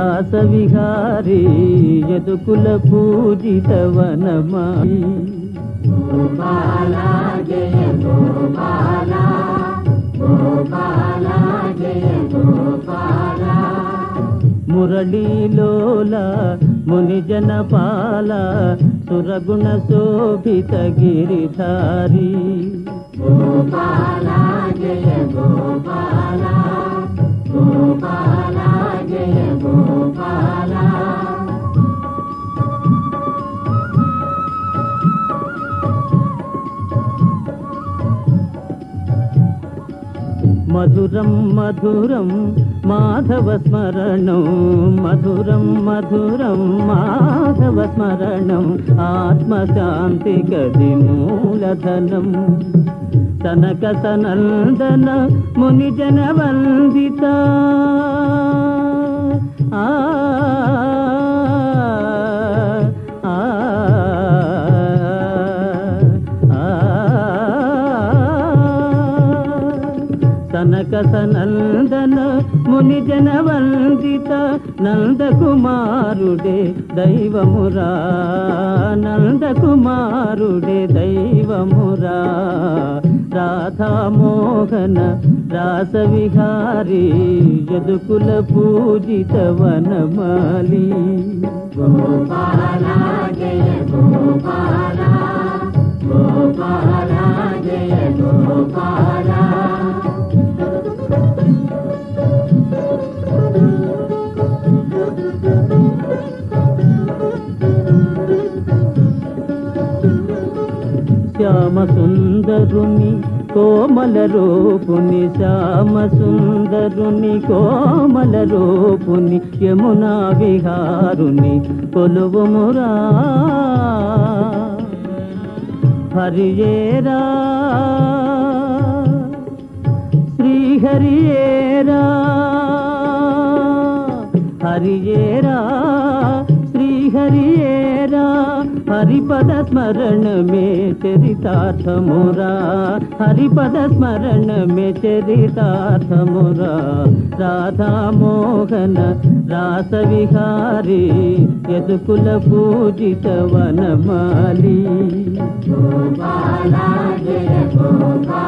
దాసవిహారీ యదుకుల పూజిత వనమాలి మురళీలోల మునిజన పాల సురగుణ శోభిత గిరిధారి. గోపాల జయ గోపాల గోపాల మధురం మధురం మాధవ స్మరణం మధురం మధురం మాధవ స్మరణం ఆత్మశాంతి గది మూలధనం. సనక సనందన మునిజన వందిత. సనక సనందన మునిజన వందిత నందకుమారుడే దైవమురా. నందకుమారుడే దైవమురా. రాధామోహన రాసవిహారీ యదుకుల పూజిత వనమాలి. గోపాల జయ గోపాల గోపాల శ్యామ సుందరుని కోమల రూపుని శ్యామ సుందరుని కోమల రూపుని యమునా విహారుని కొలువుమురా హరియేరా శ్రీహరియేరా హరియేరా హరిపద స్మరణమే చరితార్థమురా. హరిపద స్మరణమే చరితార్థమురా. రాధామోహన రాసవిహారీ యదుకుల పూజిత వనమాలి. గోపాల జయ గోపాల